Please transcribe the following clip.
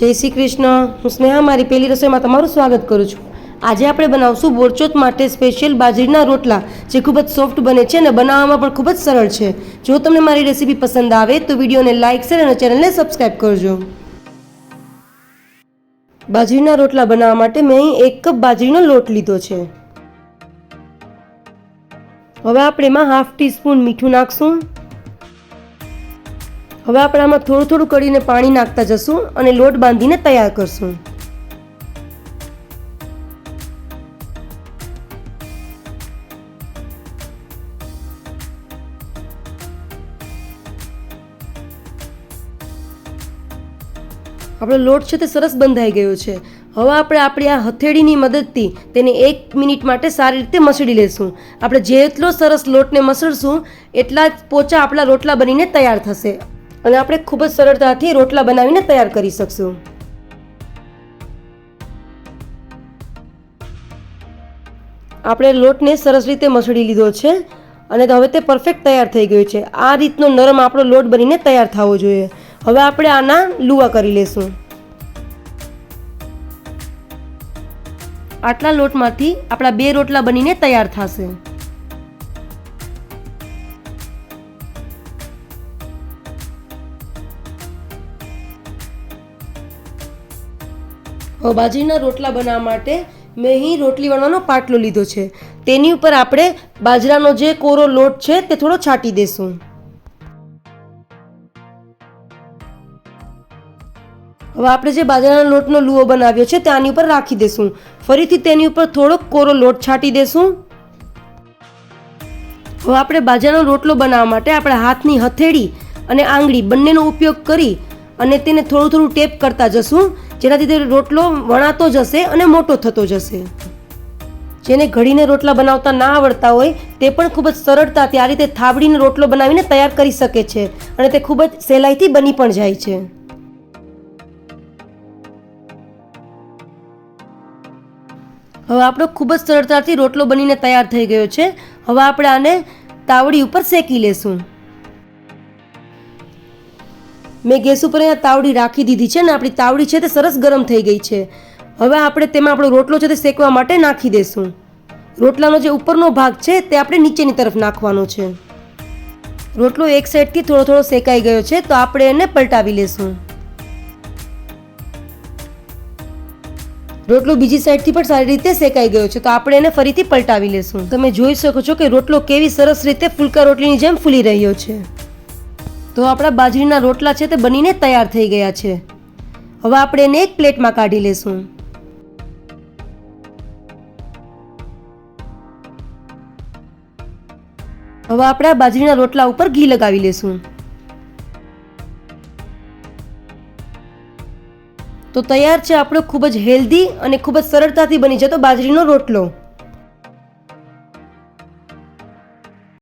જય શ્રી કૃષ્ણ. હું સ્નેહા, મારી પહેલી રસોઈમાં તમારું સ્વાગત કરું છું. આજે આપણે બનાવશું બોરચોત માટે સ્પેશિયલ બાજરીના રોટલા, જે ખૂબ જ સોફ્ટ બને છે અને બનાવવામાં પણ ખૂબ જ સરળ છે. જો તમને મારી રેસીપી પસંદ આવે તો વિડીયોને લાઇક શેર અને ચેનલને સબસ્ક્રાઈબ કરજો. બાજરીના રોટલા બનાવવા માટે મેં અહીં એક કપ બાજરીનો લોટ લીધો છે. હવે આપણે એમાં હાફ ટી સ્પૂન મીઠું નાખશું. હવે આપણે આમાં થોડું થોડું કરીને પાણી નાખતા જશું અને લોટ બાંધીને તૈયાર કરશું. આપણો લોટ છે તે સરસ બંધાઈ ગયો છે. હવે આપણે આપણી આ હથેળીની મદદથી તેને એક મિનિટ માટે સારી રીતે મસળી લેશું. આપણે જેટલો સરસ લોટને મસળશું, એટલા જ પોચા આપણા રોટલા બનીને તૈયાર થશે. અને આપણે ખૂબ જ સરળતાથી રોટલા બનાવીને તૈયાર કરી શકશું. આપણે લોટને સરસ રીતે મસળી લીધો છે અને હવે તે પરફેક્ટ તૈયાર થઈ ગયો છે. આ રીતનો નરમ આપણો લોટ બનીને તૈયાર થવો જોઈએ. હવે આપણે આના લુવા કરી લેશું. આટલા લોટમાંથી આપણા બે રોટલા બનીને તૈયાર થશે. બાજરીના રોટલા બનાવવા માટે મેં અહીં રોટલી વણવાનો પાટલો લીધો છે. તેની ઉપર આપણે બાજરાનો જે કોરો લોટ છે તે થોડો છાંટી દેશું. હવે આપણે જે બાજરાના લોટનો લુઓ બનાવ્યો છે તે આની ઉપર રાખી દેશું. ફરીથી તેની ઉપર થોડોક કોરો લોટ છાંટી દેશું. હવે આપણે બાજરાનો રોટલો બનાવવા માટે આપણે હાથની હથેળી અને આંગળી બંનેનો ઉપયોગ કરી અને તેને થોડું થોડું ટેપ કરતા જશું. જેનાથી તે રોટલો વણાતો જશે અને મોટો થતો જશે. જેને ઘડીને રોટલા બનાવતા ના આવડતા હોય, તે પણ ખૂબ જ સરળતાથી આ રીતે થાબડીને રોટલો બનાવીને તૈયાર કરી શકે છે અને તે ખૂબ જ સહેલાઈથી બની પણ જાય છે. હવે આપણો ખૂબ જ સરળતાથી રોટલો બનીને તૈયાર થઈ ગયો છે. હવે આપણે આને તાવડી ઉપર શેકી લેશું. મેં ગેસ ઉપર અહીંયા તાવડી રાખી દીધી છે ને આપણી તાવડી છે તે સરસ ગરમ થઈ ગઈ છે. હવે આપણે તેમાં આપણો રોટલો છે તે શેકવા માટે નાખી દેશું. રોટલાનો જે ઉપરનો ભાગ છે તે આપણે નીચેની તરફ નાખવાનો છે. રોટલો એક સાઈડથી થોડો થોડો શેકાઈ ગયો છે તો આપણે એને પલટાવી લેશું. રોટલો બીજી સાઈડથી પણ સારી રીતે શેકાઈ ગયો છે તો આપણે એને ફરીથી પલટાવી લેશું. તમે જોઈ શકો છો કે રોટલો કેવી સરસ રીતે ફુલકા રોટલીની જેમ ફૂલી રહ્યો છે. તો આપણા બાજરીના રોટલા છે તે બનીને તૈયાર થઈ ગયા છે. હવે આપણે એને એક પ્લેટમાં કાઢી લેશું. હવે આપણે બાજરીના રોટલા ઉપર ઘી લગાવી લેશું. તો તૈયાર છે આપણો ખૂબ જ હેલ્ધી અને ખૂબ જ સરળતાથી બની જતો બાજરીનો રોટલો.